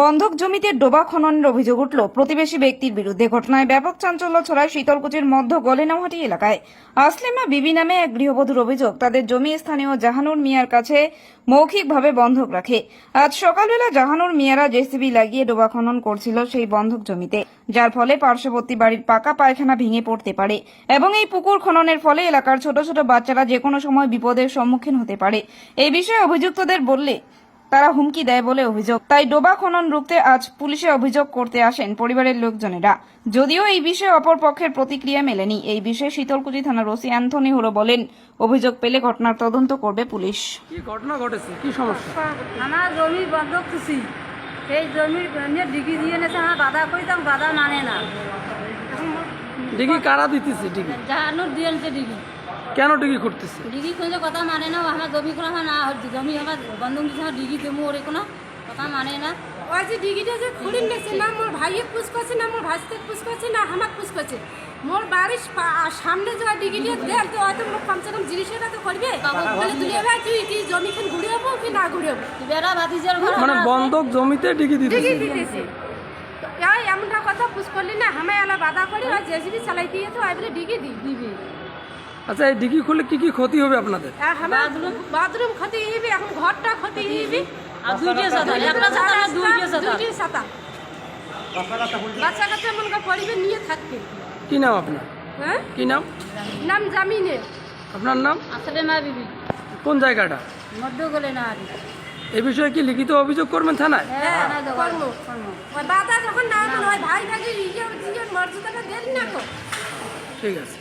বন্ধক জমিতে ডোবা খননের অভিযোগ উঠল। প্রতিবেশী ব্যক্তির বিরুদ্ধে ঘটনায় ব্যাপক চাঞ্চল্য ছড়ায় শীতলকুচির মধ্য গলেনামাটি এলাকায়। আসলেমা বিবি নামে এক গৃহবধূর অভিযোগ, তাদের জমি স্থানীয় জাহানুর মিয়ার কাছে মৌখিকভাবে বন্ধক রাখে। আজ সকালবেলা জাহানুর মিয়ারা জেসিবি লাগিয়ে ডোবা খনন করছিল সেই বন্ধক জমিতে, যার ফলে পার্শ্ববর্তী বাড়ির পাকা পায়খানা ভেঙে পড়তে পারে এবং এই পুকুর খননের ফলে এলাকার ছোট ছোট বাচ্চারা যে কোনো সময় বিপদের সম্মুখীন হতে পারে। এই বিষয়ে অভিযুক্তদের বললে তারা হুমকি দেয় বলে অভিযোগ। তাই ডোবা খনন রুখতে আজ পুলিশে অভিযোগ করতে আসেন পরিবারের লোকজনেরা। যদিও এই বিষয়ে অপর পক্ষের প্রতিক্রিয়া মেলেনি। এই বিষয়ে শীতলকুচি থানার ওসি অ্যান্থনি হোরো বলেন অভিযোগ পেলে ঘটনার তদন্ত করবে পুলিশ। কি ঘটনা ঘটেছে? কি সমস্যা? আমার জমি বন্ধক খুশি। সেই ডিগি দিয়ে নেছে আমার বাধা করিতাম বাধা মানে না। ডিগি কারা দিতেছে ডিগি? জাহানুর দিয়ে নেছে ডিগি। কেন ডিগি করতেছে? ডিগি কোনো কথা মানে না আমার জমি আমার না জমি আমার বন্ধক দিচ্ছে আমার ডিগি দেবো ওরে কোনো কথা মানে না। ওই যে ডিগিটা যে খুঁড়ি নিয়েছে না মোর ভাইয়ে পুষ করছে না মোর ভাইতে পুষ করছে না হামাক পুষ করছে। মোর বাড়ির সামনে যে ডিগিটা দেল তো হয়তো মোর কমসে কম জিনিসটা তো করবে। বলে তুই এবার তুই কি জমি খান ঘুরে হব কি না ঘুরে হব বেড়া ভাতিজার ঘর মানে বন্ধক জমিতে ডিগি দিতেছে। ডিগি দিতেছে। এই এমনটা কথা পুষ করলি না হামায় এলা বাধা করি আর জেসিবি চালাই দিয়ে তো আইবলে ডিগি দি দিবি। আচ্ছা এই ডিগি খুললে কি কি ক্ষতি হবে আপনাদের? আর হামার বাথরুম ক্ষতি হইবি এখন ঘরটা ক্ষতি হইবি আর দুইটা সাথে একটা সাথে না দুইটা সাথে দুইটি সাতা বাচ্চা কাচ্চা মনে কর পরিবার নিয়ে থাকবে। কি নাম আপনার? হ্যাঁ? কি নাম? নাম জামিনে। আপনার নাম? আসলে মা বিবি। কোন জায়গাটা? মধ্য গলে না আর এই বিষয়ে কি লিখিত অভিযোগ করবেন থানায়? হ্যাঁ কর্ম ওই বাধা যখন না ওই ভাই ভাগে ইয়ে ইয়ে মর্যাদাটা দেন না তো। ঠিক আছে।